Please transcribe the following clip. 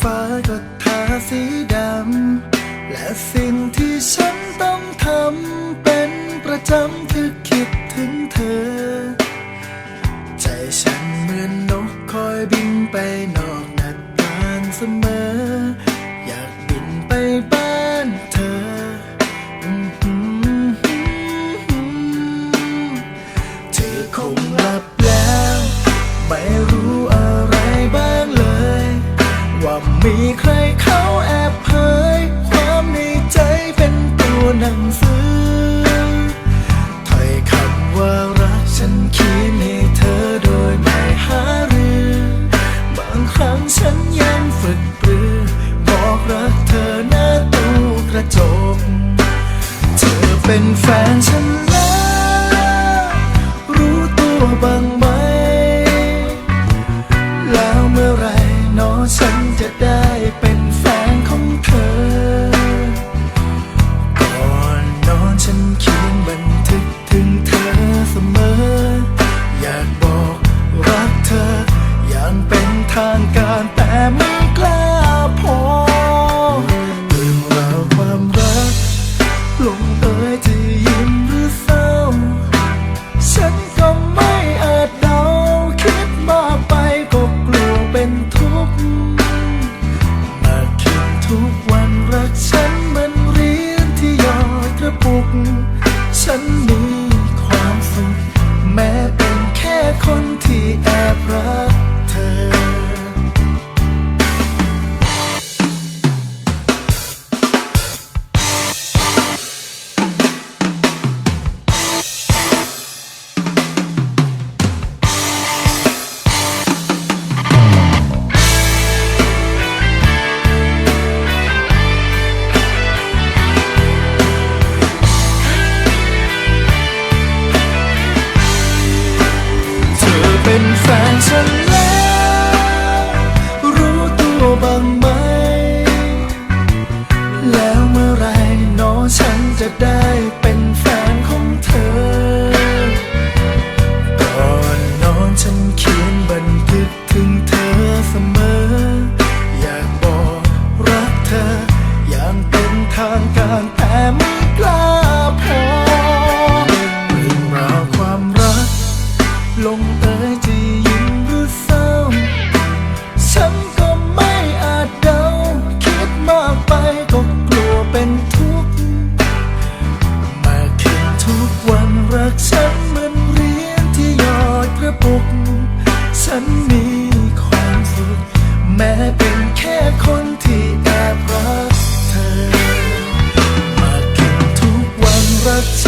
ฟ้าก็ทาสีดำ และสิ่งที่ฉันต้องทำเป็นประจำคือคิดถึงเธอ ใจฉันเหมือนนกคอยบินไปนอกนัดการเสมอ มีใครเขาแอบเผย ความในใจเป็นตัวหนังสือถ้ยคำว่ารักฉันเขียนให้เธอโดยไม่หารือ บางครั้งฉันยังฝึกปือ บอกรักเธอหน้าตูกระจก เธอเป็นแฟนฉัน แต่มัน into love. love